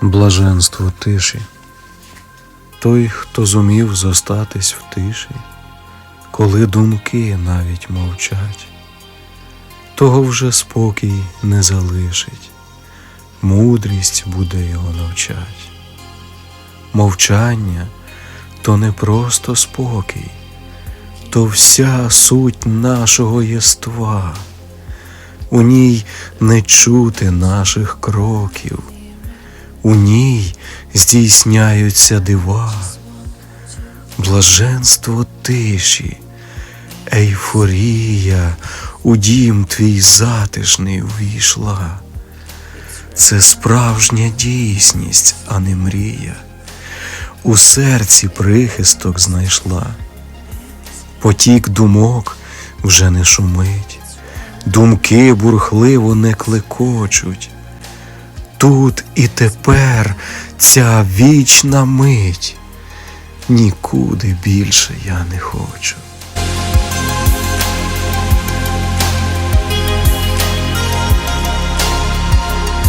Блаженство тиші. Той, хто зумів зостатись в тиші, коли думки навіть мовчать, того вже спокій не залишить, мудрість буде його навчать. Мовчання то не просто спокій, то вся суть нашого єства. У ній не чути наших кроків, у ній здійсняються дива, блаженство тиші, ейфорія у дім твій затишний увійшла. Це справжня дійсність, а не мрія. У серці прихисток знайшла. Потік думок вже не шумить, думки бурхливо не клекочуть. Тут і тепер ця вічна мить, нікуди більше я не хочу.